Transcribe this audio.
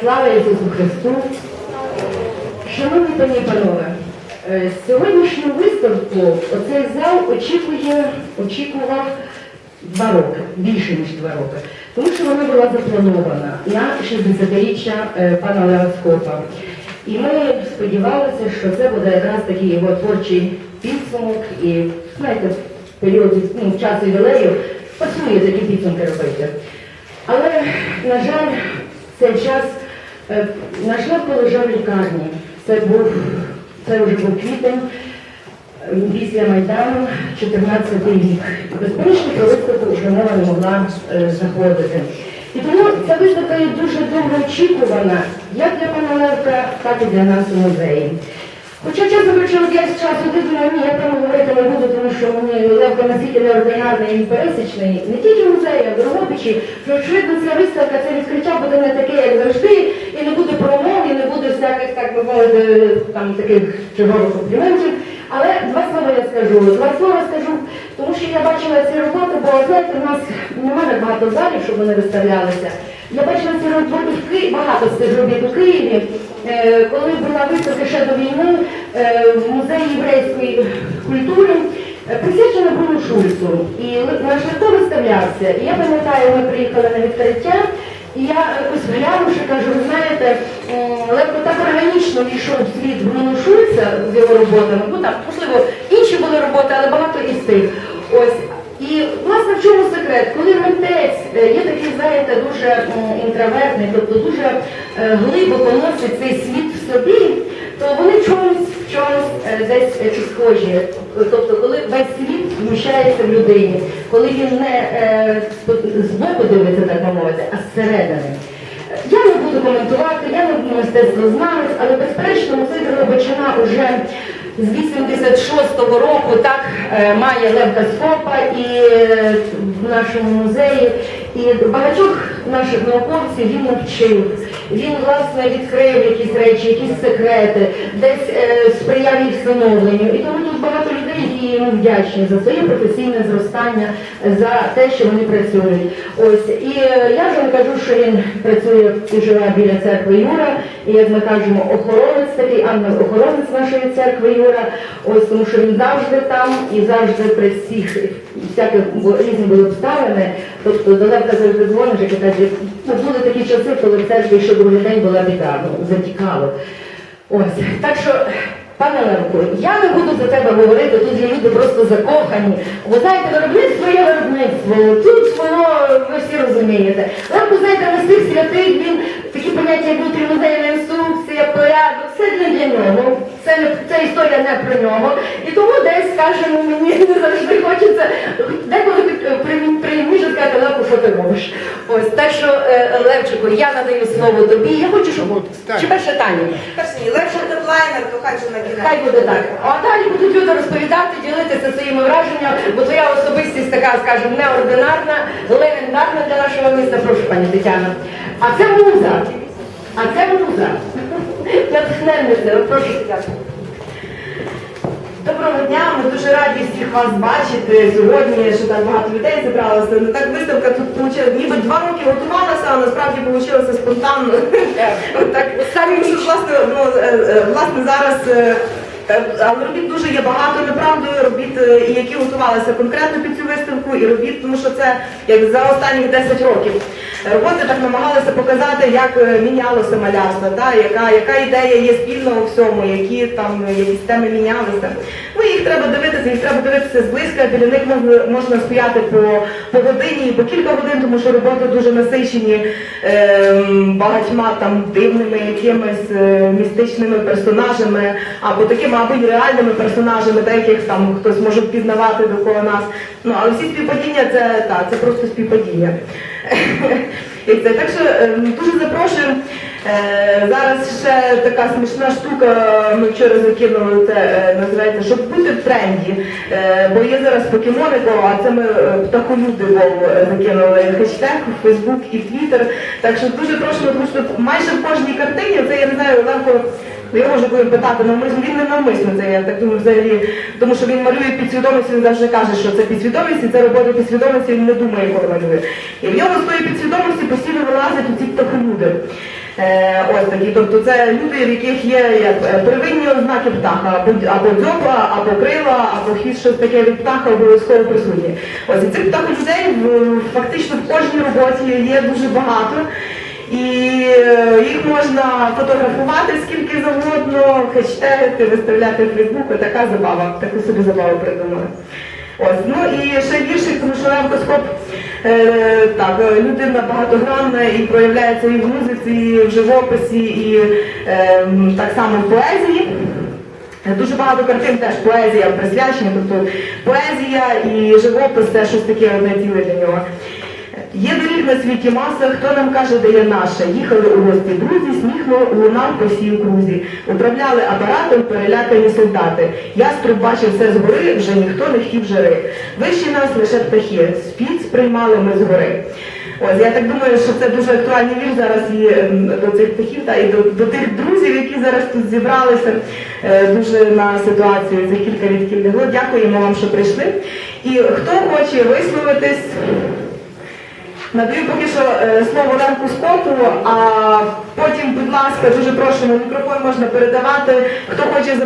Слава Ісусу Христу! Шановні пані і панове, е, сьогоднішню виставку оцей зал очікує, очікував два роки, більше ніж два роки, тому що вона була запланована на 60-річчя е, пана Лева Скопа. І ми сподівалися, що це буде якраз такий його творчий підсумок і, знаєте, в період ну, в час ювілею пасує такі підсумки робити. Але, на жаль, цей час наш Левко лежав в лікарні. Це був це вже був квітень е, після Майдану, 14 рік. Безперечно, про виставку вже мова не могла е, заходити. І тому ця виставка є дуже довго очікувана, як для пана Левка, так і для нас у музеї. Хоча, чесно кажучи, я з часу думаю, ні, я там говорити не буду, тому що мені Левко настільки неординарний і пересічний, не тільки музеї, а в Дрогобичі, що очевидно ця виставка, це відкриття буде не таке, як завжди, і не буде промов, і не буде всяких, так би там таких чергових компліментів. Але два слова я скажу. Два слова скажу, тому що я бачила ці роботи, бо знаєте, в нас немає багато залів, щоб вони виставлялися. Я бачила ці роботи в Києві, багато з цих робіт у Києві, Е, коли була виставка ще до війни е, в музеї єврейської культури, е, присвячена Бруну Шульцу. І наш лито виставлявся. І я пам'ятаю, ми приїхали на відкриття. І я якось глянувши, кажу, ви знаєте, Левко так органічно війшов світ Бруно Шульца з його роботами, ну там, можливо, інші були роботи, але багато із тих. Ось. І власне в чому секрет? Коли митець е, є такий, знаєте, дуже інтровертний, тобто дуже е, глибоко носить цей світ в собі, то вони в десь е, схожі. Тобто, коли весь світ вміщається в людині, коли він не е, з боку дивиться, так мовити, а зсередини. Я не буду коментувати, я не мистецтвознавець, але безперечно музей Дрогобичина вже з 86-го року так е, має Левка Скопа і е, в нашому музеї. І багатьох наших науковців він навчив. Він, власне, відкрив якісь речі, якісь секрети, десь е, сприяв їх встановленню. І тому тут йому вдячні за своє професійне зростання, за те, що вони працюють. Ось і е, я вже кажу, що він працює і живе біля церкви Юра, і як ми кажемо, охоронець такий, ангел-охоронець нашої церкви Юра. Ось тому, що він завжди там і завжди при всіх всяких різні були обставини. Тобто до Левка завжди дзвониш і каже, ну були такі часи, коли в церкві ще другий день була біда, ну затікало. Ось так що. Пане Левко, я не буду за тебе говорити, тут є люди просто закохані. Ви знаєте, виробництво є виробництво, тут воно, ви всі розумієте. Левко, знаєте, на цих святих він такі поняття, як внутрімузейна інструкція, порядок, все не для нього. Це, це історія не про нього. І тому десь, скажімо, мені не завжди хочеться, деколи приємніше сказати, Левко, що ти робиш. Ось, так що, е, Левчику, я надаю слово тобі. Я хочу, щоб... Чи перше Тані? Перший легше дедлайнер, то хай буде на кінець. Хай буде так. А далі будуть люди розповідати, ділитися своїми враженнями, бо твоя особистість така, скажімо, неординарна, легендарна для нашого міста. Прошу, пані Тетяна. А це муза. А це муза. Натхненниця. Прошу, Тетяна. Доброго дня, ми дуже раді всіх вас бачити сьогодні, що так багато людей зібралося. Ну так виставка тут вийшла, ніби два роки готувалася, а насправді вийшло спонтанно. Так самі ну, е, е, власне зараз. Е, е, Але робіт дуже є багато, неправдою, робіт, е, які готувалися конкретно під цю виставку, і робіт, тому що це як за останні 10 років. Роботи так намагалися показати, як е, мінялося малярство, да, яка, яка ідея є спільна у всьому, які там е, якісь теми мінялися. Ну їх треба дивитися, їх треба дивитися зблизька, біля них можна, стояти по, по годині, по кілька годин, тому що роботи дуже насичені ем, багатьма там дивними якимись е, містичними персонажами, або такими, й реальними персонажами, деяких там хтось може впізнавати довкола нас. Ну, але всі співпадіння це так, це просто співпадіння. І це так що ем, дуже запрошую. Е, зараз ще така смішна штука. Ми вчора закинули це, е, називається, щоб бути в тренді. Е, бо є зараз покемонико, а це ми птахолюди закинули хештег Фейсбук і Твіттер. Так що дуже прошу, тому що майже в кожній картині, це я не знаю. Ну, його вже будемо питати, навмисно, він не навмисно це, я так думаю, взагалі, тому що він малює підсвідомість, він завжди каже, що це підсвідомість, і це робота підсвідомості, він не думає, коли малює. І в нього з тої підсвідомості постійно вилазять оці птахолюди. Е, ось такі, тобто це люди, в яких є як е, первинні ознаки птаха, або, дзьоба, або крила, або хід щось таке від птаха обов'язково присутнє. Ось цих птахолюдей в- фактично в кожній роботі є дуже багато. І е, їх можна фотографувати скільки завгодно, хештегати, виставляти в Фейсбук, така забава, таку собі забаву придумали. Ось, ну і ще віршик, тому що левкоскоп е, так, е, людина багатогранна і проявляється і в музиці, і в живописі, і е, так само в поезії. Е, Дуже багато картин теж поезія присвячена, тобто поезія і живопис це щось таке одне ціле для нього. Є доріг на світі маса, хто нам каже, де є наша. Їхали у гості друзі, сміхно лунав по всій окрузі. Управляли апаратом перелякані солдати. Яструб бачив все згори, вже ніхто не хотів жари. Вищі нас лише птахи, спіць сприймали ми згори. Ось я так думаю, що це дуже актуальний вірш зараз і ем, до цих птахів та і до, до тих друзів, які зараз тут зібралися е, дуже на ситуацію за кілька відків лягло. Дякуємо вам, що прийшли. І хто хоче висловитись. Надаю поки що е, слово Ленку Скоту, а потім, будь ласка, дуже прошу, на мікрофон можна передавати. Хто хоче.